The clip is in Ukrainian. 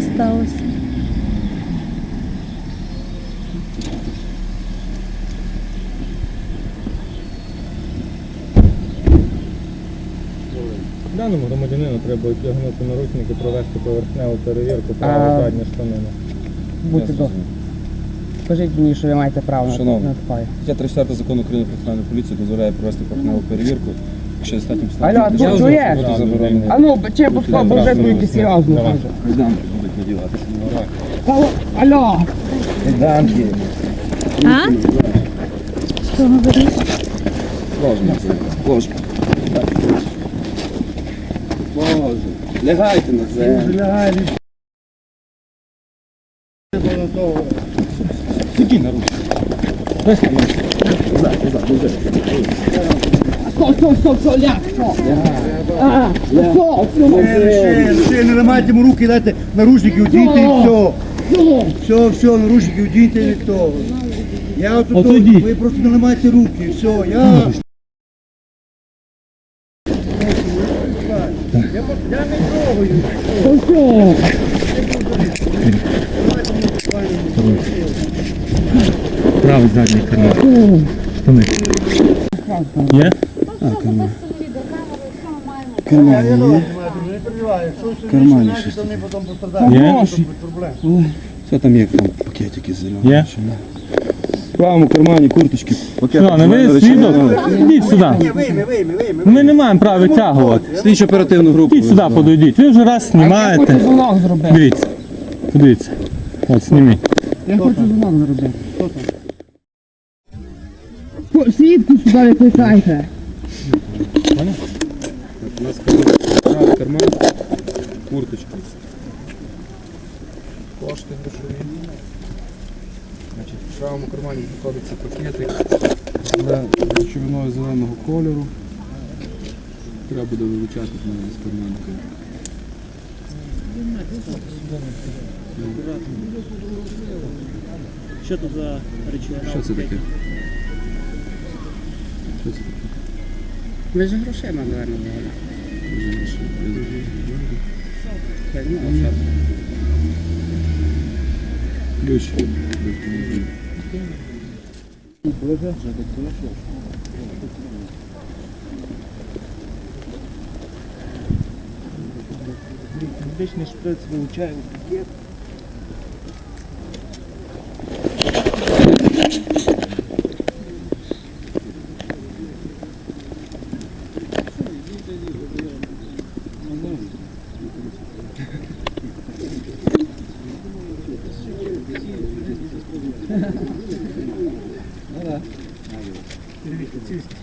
що сталося? Даному громадянину треба одягнути наручники, провести поверхневу перевірку, права А, задня штанина. Будьте добрі. Скажіть мені, що ви маєте право на, Шановний. на таке. Стаття 34 закону України про національну поліцію дозволяє провести поверхневу перевірку, якщо достатньо Алло, а підстав. тут чуєш? Буде заборонено. А ну, чи пускай, бо вже будете серйозно дуже. Кайданки будуть надіватися. Алло, алло. Кайданки. А? Що говориш? Ложно. Ложно. Боже. Лягайте на землю. Сиді на руку. Сто, сто, сто, сто, ляг, сто. А, сто. Ще, ще не ламайте йому руки, дайте наручники одійте і все. Все, все, наручники одійте і то. Я от тут, ви просто не ламайте руки, все, я... Я, я не трогаю. Правий задній карман. Штани. Є? Роблю, не переживаю. Якщо Кармані щось. Є? Що там є там пакетики зелені? Є? В правому кармані курточки. Що, не ви свідок? Ідіть сюди. Ми не маємо права витягувати. Слідчо оперативну групу. Ідіть сюди, подойдіть. Ви вже раз Я хочу знімаєте. зробити. Дивіться. Подивіться. От, зніміть. Я хочу дзвонок зробити. Свідку сюди викликайте. У нас правий карман, курточка. Кошти душові. Значить, в правому кармані знаходиться пакетик з речовиною зеленого кольору. Треба буде вилучати мене з карманика. Що тут за речовина? Що це таке? Що це таке? Ви ж грошима, наверное, були. Дуже більше. Ну, Ключ. Медичний шприц вилучає пакет. Ну Перевірте, цілісність.